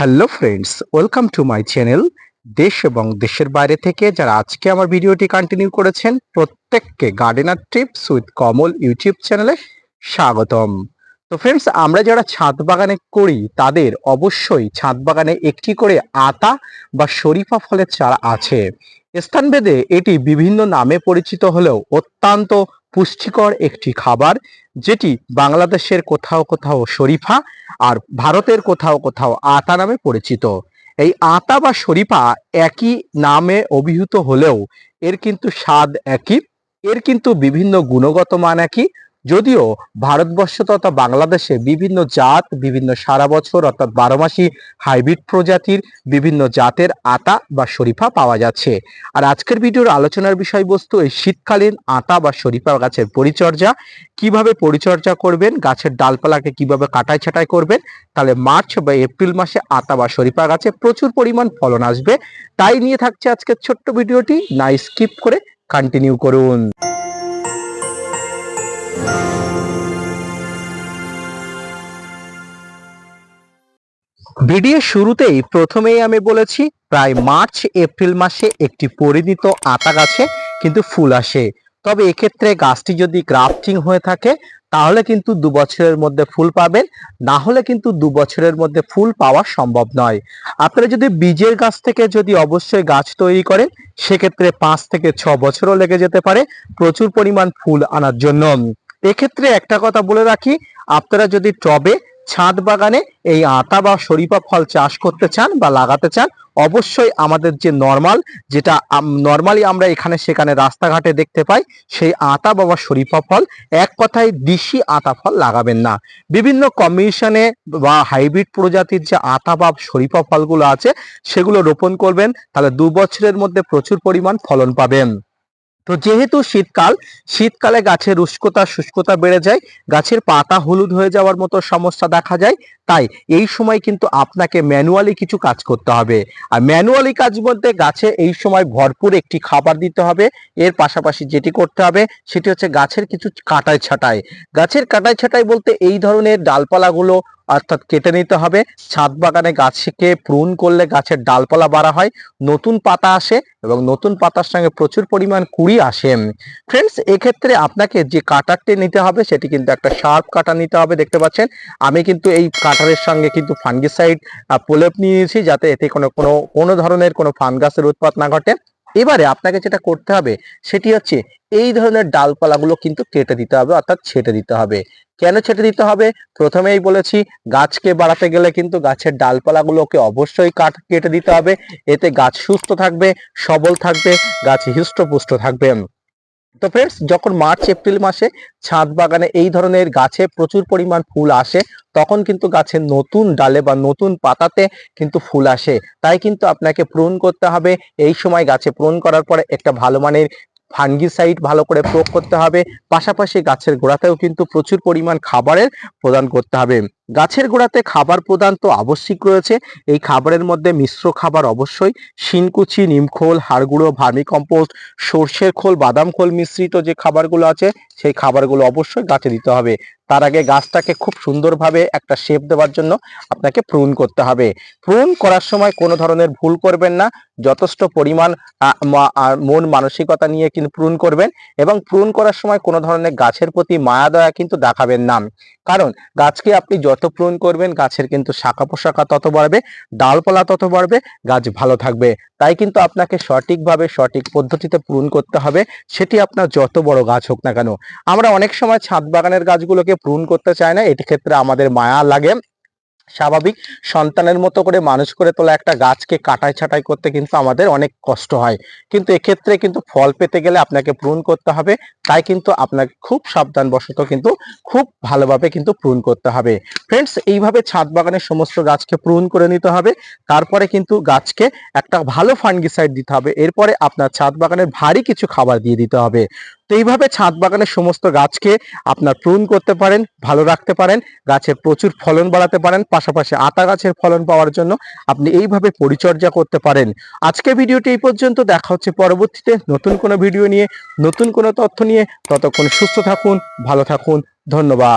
Hello friends welcome to my channel দেশ এবং দেশের বাইরে থেকে যারা আজকে আমার ভিডিওটি কন্টিনিউ করেছেন, প্রত্যেককে gardener tips with Kamal YouTube চ্যানেলে স্বাগতম। তো ফ্রেন্ডস আমরা যারা ছাদ বাগানে করি, তাদের অবশ্যই ছাদ বাগানে একটি করে আতা বা শরীফা ফলের চারা আছে। স্থানভেদে এটি বিভিন্ন নামে পরিচিত হলেও অত্যন্ত পুষ্টিকর একটি খাবার যেটি বাংলাদেশের কোথাও কোথাও শরীফা আর ভারতের কোথাও কোথাও আতা নামে পরিচিত। এই আতা বা শরীফা একই নামে অভিহিত হলেও এর কিন্তু স্বাদ একই, এর কিন্তু বিভিন্ন গুণগত মান একই যদিও ভারতবর্ষ তথা বাংলাদেশে বিভিন্ন জাত, বিভিন্ন সারা বছর অর্থাৎ বারো মাসি হাইব্রিড প্রজাতির বিভিন্ন জাতের আতা বা শরীফা পাওয়া যাচ্ছে। আর আজকের ভিডিওর আলোচনার বিষয়বস্তু এই শীতকালীন আতা বা শরীফা গাছের পরিচর্যা। কীভাবে পরিচর্যা করবেন? গাছের ডালপালাকে কীভাবে কাটাই ছাটাই করবেন? তাহলে মার্চ বা এপ্রিল মাসে আতা বা শরীফা গাছে প্রচুর পরিমাণ ফলন আসবে। তাই নিয়ে থাকছে আজকের ছোট্ট ভিডিওটি। না স্কিপ করে কন্টিনিউ করুন। ভিডিও শুরুতেই প্রথমেই আমি বলেছি, প্রায় মার্চ, এপ্রিল মাসে একটি পরিণত আতা গাছে কিন্তু ফুল আসে। তবে এক্ষেত্রে গাছটি যদি গ্রাফটিং হয়ে থাকে, তাহলে কিন্তু দু বছরের মধ্যে ফুল পাবেন, না হলে কিন্তু দু বছরের মধ্যে ফুল পাওয়া সম্ভব নয়। আপনারা যদি বীজের গাছ থেকে যদি অবশ্যই গাছ তৈরি করেন, সেক্ষেত্রে পাঁচ থেকে ছ বছরও লেগে যেতে পারে প্রচুর পরিমাণ ফুল আনার জন্য। এক্ষেত্রে একটা কথা বলে রাখি, আপনারা যদি টবে ছাদ বাগানে এই আতা বা শরীফা ফল চাষ করতে চান বা লাগাতে চান, অবশ্যই আমাদের যে নর্মাল যেটা নর্মালি আমরা এখানে সেখানে রাস্তাঘাটে দেখতে পাই, সেই আতা বা শরীফা ফল, এক কথায় দেশি আতা ফল লাগাবেন না। বিভিন্ন কমিশনে বা হাইব্রিড প্রজাতির যে আতা বা শরীফা ফলগুলো আছে, সেগুলো রোপণ করবেন, তাহলে দু বছরের মধ্যে প্রচুর পরিমাণ ফলন পাবেন। তো যেহেতু শীতকাল, শীতকালে গাছের উষ্কতা শুষ্কতা বেড়ে যায়, গাছের পাতা হলুদ হয়ে যাওয়ার মতো সমস্যা দেখা যায়, তাই এই সময় কিন্তু আপনাকে ম্যানুয়ালি কিছু কাজ করতে হবে। আর ম্যানুয়ালি কাজ বলতে গাছে এই সময় ভরপুর একটি খাবার দিতে হবে, এর পাশাপাশি যেটি করতে হবে সেটি হচ্ছে গাছের কিছু কাটাই ছাটাই। গাছের কাটাই ছাটাই বলতে এই ধরনের ডালপালাগুলো অর্থাৎ কেটে নিতে হবে। ছাদ বাগানে গাছকে প্রুন করলে গাছের ডালপালা বাড়া হয়, নতুন পাতা আসে এবং নতুন পাতার সঙ্গে প্রচুর পরিমাণ কুড়ি আসে। ফ্রেন্ডস এক্ষেত্রে আপনাকে যে কাটারটি নিতে হবে, সেটি কিন্তু একটা শার্প কাটা নিতে হবে, দেখতে পাচ্ছেন? আমি কিন্তু এই কাটারের সঙ্গে কিন্তু ফাঙ্গিসাইড প্রলেপ নিয়েছি, যাতে এতে কোনো কোনো কোনো ধরনের কোনো ফানগাসের উৎপাত না ঘটে। এবারে আপনাকে যেটা করতে হবে, সেটি হচ্ছে এই ধরনের ডালপালাগুলো কিন্তু কেটে দিতে হবে, অর্থাৎ ছেটে দিতে হবে। কেন ছেটে দিতে হবে? প্রথমেই বলেছি, গাছকে বাড়াতে গেলে কিন্তু গাছের ডালপালাগুলোকে অবশ্যই কাট, কেটে দিতে হবে। এতে গাছ সুস্থ থাকবে, সবল থাকবে, গাছ হৃষ্টপুষ্ট থাকবে। তো ফ্রেন্ডস যখন মার্চ, এপ্রিল মাসে ছাদ বাগানে এই ধরনের গাছে প্রচুর পরিমাণ ফুল আসে, তখন কিন্তু গাছের নতুন ডালে বা নতুন পাতাতে কিন্তু ফুল আসে। তাই কিন্তু আপনাকে প্রুন করতে হবে। এই সময় গাছে প্রুন করার পরে একটা ভালো মানের ফাঙ্গিসাইড ভালো করে প্রয়োগ করতে হবে। পাশাপাশি গাছের গোড়াতেও কিন্তু প্রচুর পরিমাণ খাবারের প্রদান করতে হবে। গাছের গোড়াতে খাবার প্রদান তো আবশ্যিক রয়েছে। এই খাবারের মধ্যে মিশ্র খাবার অবশ্যই, শিনকুচি, নিমখোল, হাড়গুঁড়ো ভার্মি কম্পোস্ট সর্ষের খোল, বাদাম খোল মিশ্রিত যে খাবারগুলো আছে, সেই খাবারগুলো অবশ্যই গাছে দিতে হবে। তার আগে গাছটাকে খুব সুন্দরভাবে একটা শেপ দেওয়ার জন্য আপনাকে প্রুন করতে হবে। প্রুন করার সময় কোনো ধরনের ভুল করবেন না, যথেষ্ট পরিমাণ মন মানসিকতা নিয়ে কিন্তু প্রুন করবেন এবং প্রুন করার সময় কোনো ধরনের গাছের প্রতি মায়া দয়া কিন্তু দেখাবেন না। কারণ গাছকে আপনি যত প্রুন করবেন, গাছের কিন্তু শাখা পোশাখা তত বাড়বে, ডালপালা তত বাড়বে, গাছ ভালো থাকবে। তাই কিন্তু আপনাকে সঠিকভাবে, সঠিক পদ্ধতিতে পূরণ করতে হবে, সেটি আপনার যত বড় গাছ হোক না কেন। আমরা অনেক সময় ছাদ বাগানের গাছগুলোকে পূরণ করতে চাই না, এটি ক্ষেত্রে আমাদের মায়া লাগে। স্বাভাবিক। সন্তানের মতো করে মানুষ করে তোলা একটা গাছকে কাটাই ছাটাই করতে কিন্তু আমাদের অনেক কষ্ট হয়। কিন্তু এক্ষেত্রে কিন্তু ফল পেতে গেলে আপনাকে পূরণ করতে হবে। তাই কিন্তু আপনাকে খুব সাবধান বশত কিন্তু খুব ভালোভাবে কিন্তু পূরণ করতে হবে। ফ্রেন্ডস, এইভাবে ছাদ বাগানের সমস্ত গাছকে পূরণ করে নিতে হবে। তারপরে কিন্তু গাছকে একটা ভালো ফাঙ্গিসাইড দিতে হবে। এরপরে আপনার ছাদ বাগানের ভারী কিছু খাবার দিয়ে দিতে হবে। তো এইভাবে ছাদ বাগানের সমস্ত গাছকে আপনার প্রুন করতে পারেন, ভালো রাখতে পারেন, গাছের প্রচুর ফলন বাড়াতে পারেন, পাশাপাশি আতা গাছের ফলন পাওয়ার জন্য আপনি এইভাবে পরিচর্যা করতে পারেন। আজকে ভিডিওটি এই পর্যন্ত, দেখা হচ্ছে পরবর্তীতে নতুন কোনো ভিডিও নিয়ে, নতুন কোনো তথ্য নিয়ে, ততক্ষণ সুস্থ থাকুন, ভালো থাকুন, ধন্যবাদ।